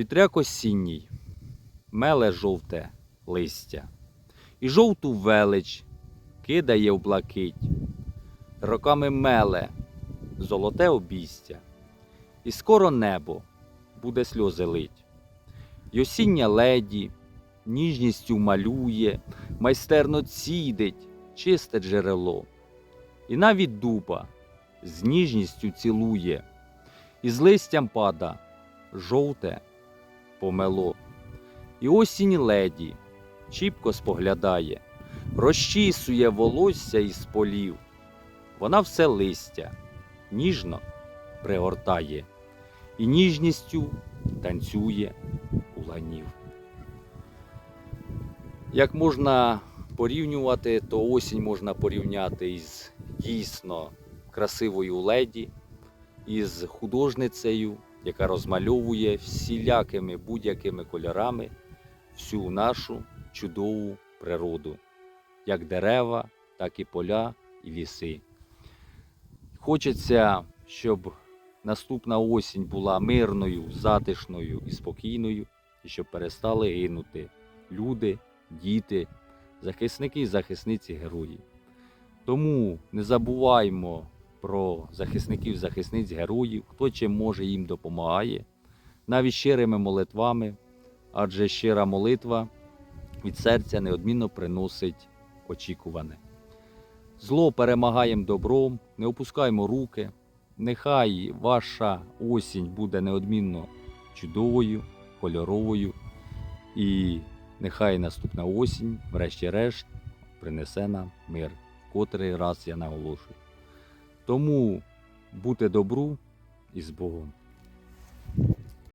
Вітряк осінній, меле жовте листя, і жовту велич кидає в блакить, роками меле золоте обістя, і скоро небо буде сльози лить. й осіння леді ніжністю малює, майстерно цідить чисте джерело, і навіть дуба з ніжністю цілує, і з листям пада жовте помело. І осінь леді чіпко споглядає, розчісує волосся із полів. Вона все листя ніжно пригортає і ніжністю танцює у ланів. Як можна порівнювати, то осінь можна порівняти із дійсно красивою леді, із художницею, яка розмальовує всілякими будь-якими кольорами всю нашу чудову природу, як дерева, так і поля і ліси. Хочеться, щоб наступна осінь була мирною, затишною і спокійною, і щоб перестали гинути люди, діти, захисники і захисниці героїв. Тому не забуваймо про захисників, захисниць героїв, хто чим може їм допомагає, навіть щирими молитвами, адже щира молитва від серця неодмінно приносить очікуване. Зло перемагаємо добром, не опускаймо руки. Нехай ваша осінь буде неодмінно чудовою, кольоровою, і нехай наступна осінь, врешті-решт, принесе нам мир. Котрий раз я наголошую. Тому бути добру і з Богом.